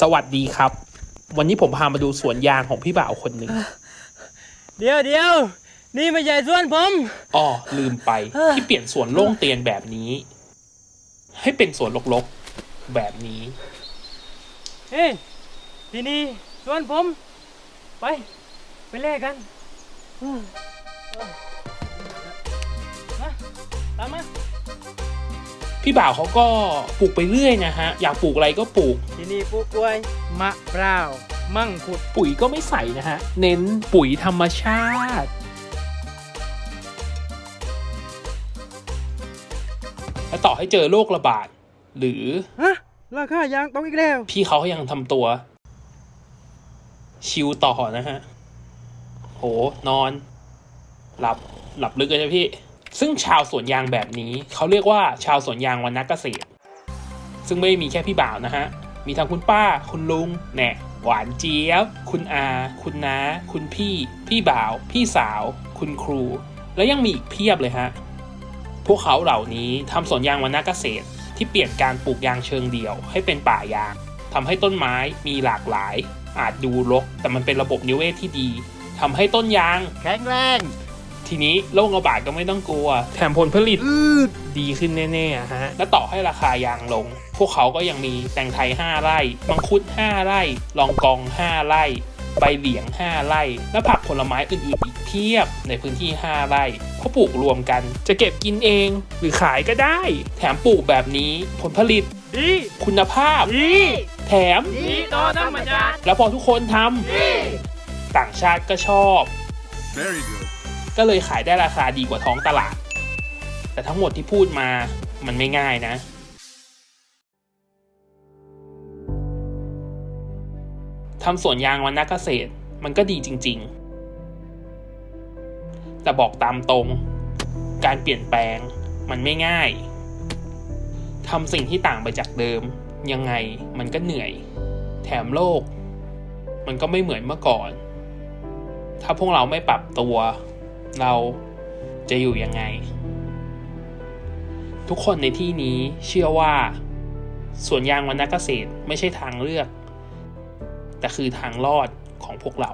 สวัสดีครับ วันนี้ผมพามาดูสวนยางของพี่บ่าวคนหนึ่งเดี๋ยวเดี๋ยวนี่ไม่ใช่ส่วนผมอ้อลืมไปที่เปลี่ยนสวนโล่งเตียนแบบนี้ ให้เป็นสวนรกๆแบบนี้ เฮ้ยที่นี่ส่วนผม ไปไปแลกกันอืมมาตามมา พี่บ่าวเขาก็ปลูกไปเรื่อยนะฮะ อยากปลูกอะไรก็ปลูก ที่นี่ปลูกกล้วยมะพร้าวมั่งคุดปุ๋ยก็ไม่ใส่นะฮะ เน้นปุ๋ยธรรมชาติ และต่อให้เจอโรคระบาด หรือ ฮะราคายางต้องอีกแล้ว พี่เขายังทำตัว ชิวต่อนะฮะ โห นอน หลับ หลับลึกเลยนะพี่ ซึ่งชาวสวนยางแบบนี้เขาเรียกว่าชาวสวนยางวรรณเกษตร ซึ่งไม่ได้มีแค่พี่บ่าวนะฮะ มีทั้งคุณป้า คุณลุงแหน่หวานเจี๊ยบ คุณอา คุณน้า คุณพี่ พี่บ่าว พี่สาว คุณครู และยังมีอีกเพียบเลยฮะ พวกเขาเหล่านี้ทำสวนยางวรรณเกษตร ที่เปลี่ยนการปลูกยางเชิงเดี่ยว ให้เป็นป่ายางทำให้ต้นไม้มีหลากหลาย อาจดูรกแต่มันเป็นระบบนิเวศที่ดีทำให้ต้นยาง แข็งแรง ทีนี้โรคระบาดก็ไม่ต้องกลัว แถมผลผลิตอืดดีขึ้นแน่ๆอะฮะ และต่อให้ราคายางลง พวกเขาก็ยังมีแตงไทย 5 ไร่มังคุด 5 ไร่ ลองกอง 5 ไร่ ใบเหลียง 5 ไร่ และผักผลไม้อื่นๆอีกเพียบในพื้นที่ 5 ไร่เขาปลูกรวมกัน จะเก็บกินเองหรือขายก็ได้ แถมปลูกแบบนี้ผลผลิตดีคุณภาพดีแถมดีต่อธรรมชาติแล้วพอทุกคนทำต่างชาติก็ชอบ Very good. ก็เลยขายได้ราคาดีกว่าท้องตลาด แต่ทั้งหมดที่พูดมามันไม่ง่ายนะทำสวนยางวันนักเกษตรมันก็ดีจริง ๆ แต่บอกตามตรง การเปลี่ยนแปลงมันไม่ง่ายทำสิ่งที่ต่างไปจากเดิม ยังไงมันก็เหนื่อย แถมโลก มันก็ไม่เหมือนเมื่อก่อน ถ้าพวกเราไม่ปรับตัว เราจะอยู่ยังไง ทุกคนในที่นี้เชื่อว่าสวนยางวรรณเกษตรไม่ใช่ทางเลือก แต่คือทางรอดของพวกเรา